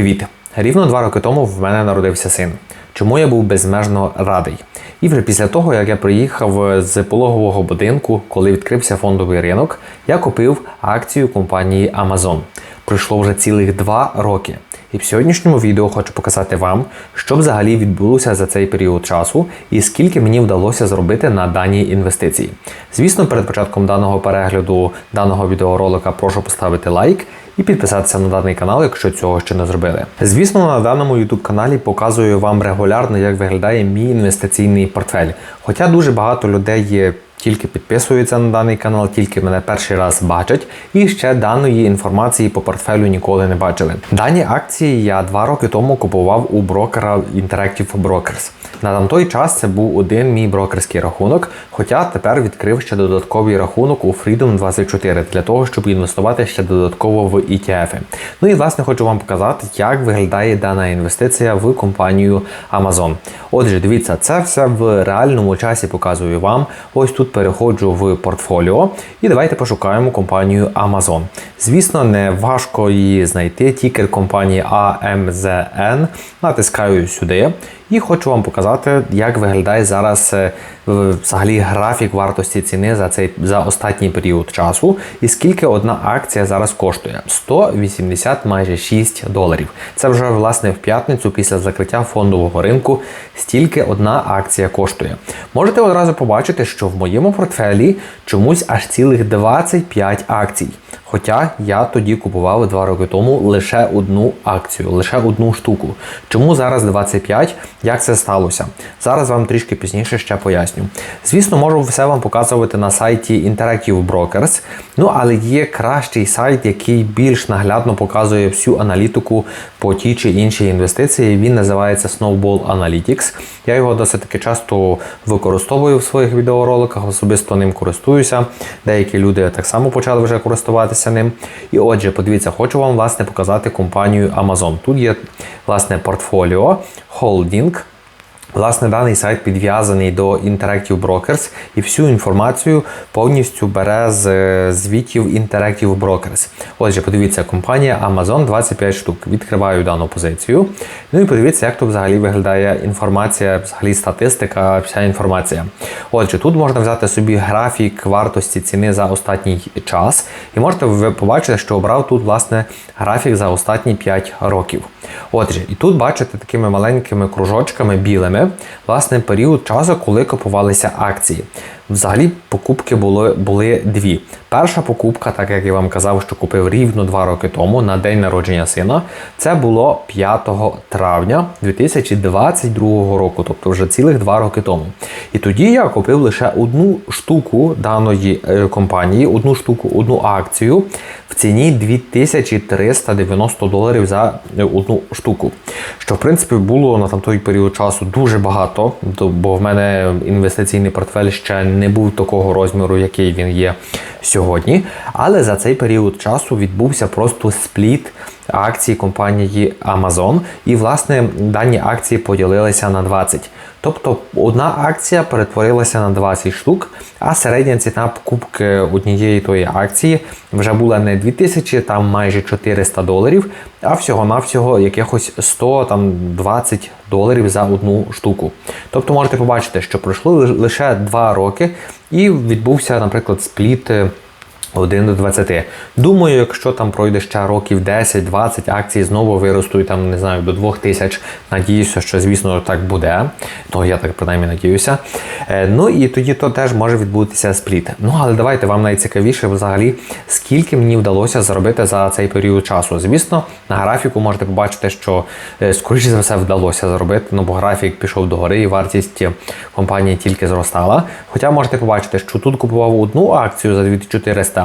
Привіт! Рівно два роки тому в мене народився син. Чому я був безмежно радий? І вже після того, як я приїхав з пологового будинку, коли відкрився фондовий ринок, я купив акцію компанії Amazon. Пройшло вже цілих два роки. І в сьогоднішньому відео хочу показати вам, що взагалі відбулося за цей період часу і скільки мені вдалося зробити на даній інвестиції. Звісно, перед початком даного перегляду даного відеоролика прошу поставити лайк і підписатися на даний канал, якщо цього ще не зробили. Звісно, на даному YouTube каналі показую вам регулярно, як виглядає мій інвестиційний портфель. Хоча дуже багато людей є. Тільки підписуються на даний канал, тільки мене перший раз бачать, і ще даної інформації по портфелю ніколи не бачили. Дані акції я два роки тому купував у брокера Interactive Brokers. На той час це був один мій брокерський рахунок, хоча тепер відкрив ще додатковий рахунок у Freedom 24 для того, щоб інвестувати ще додатково в ETF. Ну і власне хочу вам показати, як виглядає дана інвестиція в компанію Amazon. Отже, дивіться, це все в реальному часі показую вам. Ось тут переходжу в портфоліо і давайте пошукаємо компанію Amazon. Звісно, не важко її знайти, тікер компанії AMZN. Натискаю сюди. І хочу вам показати, як виглядає зараз е, взагалі графік вартості ціни за цей за останній період часу, і скільки одна акція зараз коштує 180 майже 6 доларів. Це вже власне в п'ятницю після закриття фондового ринку. Стільки одна акція коштує. Можете одразу побачити, що в моєму портфелі чомусь аж цілих 25 акцій. Хоча я тоді купував два роки тому лише одну акцію, лише одну штуку. Чому зараз 25? Як це сталося? Зараз вам трішки пізніше ще поясню. Звісно, можу все вам показувати на сайті Interactive Brokers, ну але є кращий сайт, який більш наглядно показує всю аналітику по тій чи іншій інвестиції. Він називається Snowball Analytics. Я його досить таки часто використовую в своїх відеороликах, особисто ним користуюся. Деякі люди так само почали вже користуватися ним. І отже, подивіться, хочу вам власне показати компанію Amazon. Тут є власне портфоліо, холдинг. Власне, даний сайт підв'язаний до Interactive Brokers і всю інформацію повністю бере з звітів Interactive Brokers. Отже, подивіться, компанія Amazon 25 штук. Відкриваю дану позицію. Ну і подивіться, як тут взагалі виглядає інформація, взагалі статистика, вся інформація. Отже, тут можна взяти собі графік вартості ціни за останній час, і можете ви побачити, що обрав тут власне графік за останні 5 років. Отже, і тут бачите такими маленькими кружочками білими власне період часу, коли купувалися акції. Взагалі покупки були були дві. Перша покупка, так як я вам казав, що купив рівно два роки тому на день народження сина, це було 5 травня 2022 року, тобто вже цілих два роки тому. І тоді я купив лише одну штуку даної е, компанії, одну штуку, одну акцію в ціні 2390 доларів за е, одну штуку. Що в принципі було на той період часу дуже багато, бо в мене інвестиційний портфель ще не був такого розміру, який він є сьогодні. Але за цей період часу відбувся просто спліт акцій компанії Amazon. І, власне, дані акції поділилися на 20. Тобто одна акція перетворилася на 20 штук, а середня ціна покупки однієї тої акції вже була не 2000, там майже 400 доларів, а всього-навсього якихось 120 доларів за одну штуку. Тобто можете побачити, що пройшло лише 2 роки і відбувся, наприклад, спліт. 1 до 20. Думаю, якщо там пройде ще років 10-20, акції знову виростуть там, не знаю, до 2000. Надіюся, що, звісно, так буде. То я так принаймні надіюся. Е, ну і тоді то теж може відбутися спліт. Ну, але давайте вам найцікавіше взагалі, скільки мені вдалося заробити за цей період часу. Звісно, на графіку можете побачити, що е, скоріше за все вдалося заробити, ну бо графік пішов догори і вартість компанії тільки зростала. Хоча можете побачити, що тут купував одну акцію за 2400.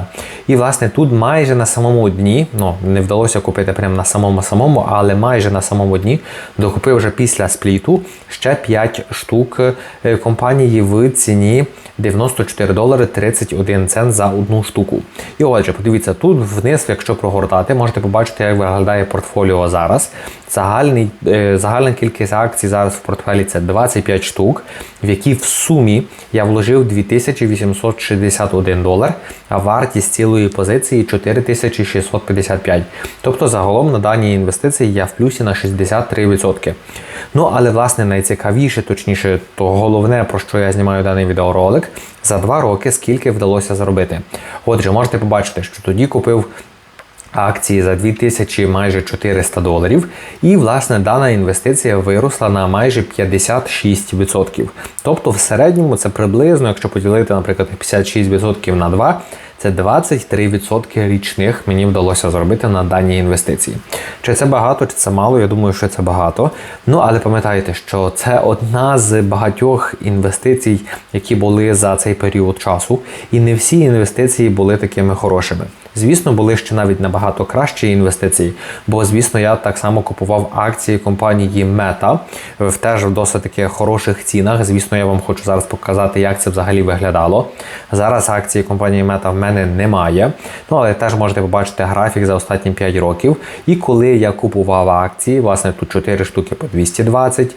І, власне, тут майже на самому дні, ну, не вдалося купити прямо на самому-самому, але майже на самому дні докупив вже після спліту ще 5 штук е, компанії в ціні 94 долари 31 цент за одну штуку. І отже, подивіться, тут вниз, якщо прогортати, можете побачити, як виглядає портфоліо зараз. Загальний, е, Загальна кількість акцій зараз в портфелі це 25 штук, в які в сумі я вложив 2861 долар, а вартість вартість цілої позиції 4655. Тобто загалом на даній інвестиції я в плюсі на 63%. Ну, але власне найцікавіше, точніше, то головне, про що я знімаю даний відеоролик, за два роки скільки вдалося заробити. Отже, можете побачити, що тоді купив акції за 2000 майже 400 доларів. І, власне, дана інвестиція виросла на майже 56%. Тобто, в середньому це приблизно, якщо поділити, наприклад, 56% на 2, це 23% річних мені вдалося зробити на даній інвестиції. Чи це багато, чи це мало? Я думаю, що це багато. Ну, але пам'ятайте, що це одна з багатьох інвестицій, які були за цей період часу, і не всі інвестиції були такими хорошими. Звісно, були ще навіть набагато кращі інвестиції, бо, звісно, я так само купував акції компанії Meta в теж в досить таки хороших цінах. Звісно, я вам хочу зараз показати, як це взагалі виглядало. Зараз акції компанії Meta в мене немає. Ну, але теж можете побачити графік за останні 5 років. І коли я купував акції, власне, тут 4 штуки по 220,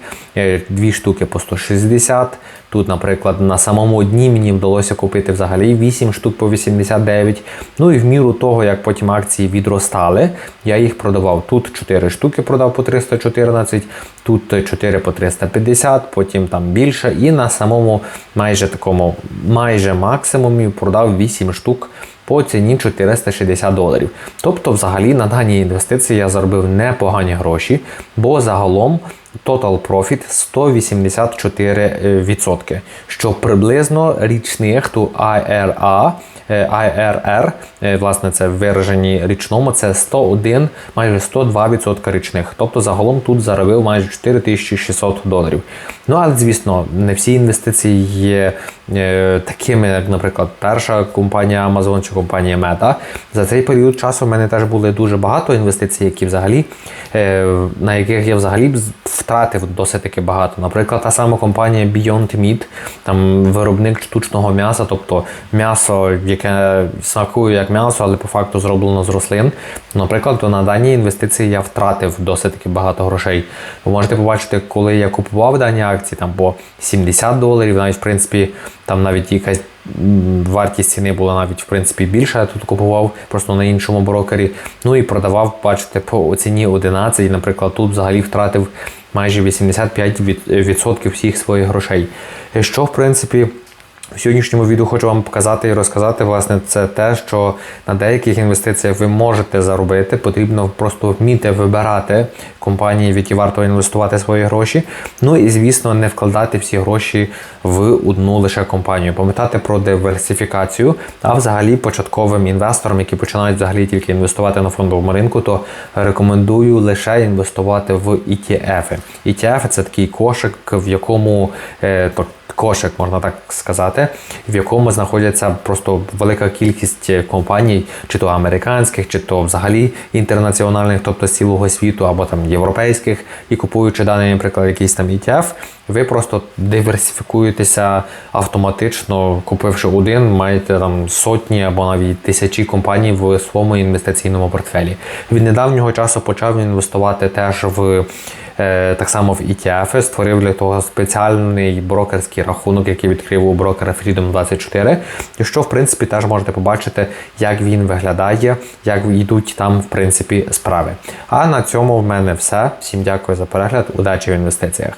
2 штуки по 160. Тут, наприклад, на самому дні мені вдалося купити взагалі 8 штук по 89. Ну і в міру того, як потім акції відростали, я їх продавав. Тут 4 штуки продав по 314, тут 4 по 350, потім там більше. І на самому майже такому майже максимумі продав 8 штук. По ціні 460 доларів. Тобто, взагалі, на даній інвестиції я заробив непогані гроші, бо загалом Total Profit 184%, що приблизно річних ту IRA, IRR, власне, це виражені річному, це 101, майже 102% річних. Тобто загалом тут заробив майже 4600 доларів. Ну, але, звісно, не всі інвестиції є е, такими, як, наприклад, перша компанія Amazon чи компанія Meta. За цей період часу в мене теж були дуже багато інвестицій, які взагалі, е, на яких я взагалі втратив досить таки багато. Наприклад, та сама компанія Beyond Meat, там виробник штучного м'яса, тобто м'ясо, яке смакує як м'ясо, але по факту зроблено з рослин. Наприклад, на дані інвестиції я втратив досить таки багато грошей. Ви можете побачити, коли я купував дані акції там по 70 доларів, навіть в принципі, там навіть якась вартість ціни була навіть в принципі більша. Я тут купував просто на іншому брокері. Ну і продавав, бачите, по ціні 11. Наприклад, тут взагалі втратив майже 85% всіх своїх грошей. Що, в принципі. В сьогоднішньому відео хочу вам показати і розказати, власне, це те, що на деяких інвестиціях ви можете заробити. Потрібно просто вміти вибирати компанії, в які варто інвестувати свої гроші. Ну і, звісно, не вкладати всі гроші в одну лише компанію. Пам'ятати про диверсифікацію, а взагалі початковим інвесторам, які починають взагалі тільки інвестувати на фондовому ринку, то рекомендую лише інвестувати в ETF. ETF – це такий кошик, в якому е, кошик, можна так сказати, в якому знаходяться просто велика кількість компаній, чи то американських, чи то взагалі інтернаціональних, тобто з цілого світу, або там європейських, і купуючи даний, наприклад, якийсь там ETF, ви просто диверсифікуєтеся автоматично, купивши один, маєте там сотні або навіть тисячі компаній в своєму інвестиційному портфелі. Від недавнього часу почав інвестувати теж в. Е, так само в ETF створив для того спеціальний брокерський рахунок, який відкрив у брокера Freedom 24 і що в принципі теж можете побачити, як він виглядає, як йдуть там в принципі справи. А на цьому в мене все. Всім дякую за перегляд, удачі в інвестиціях.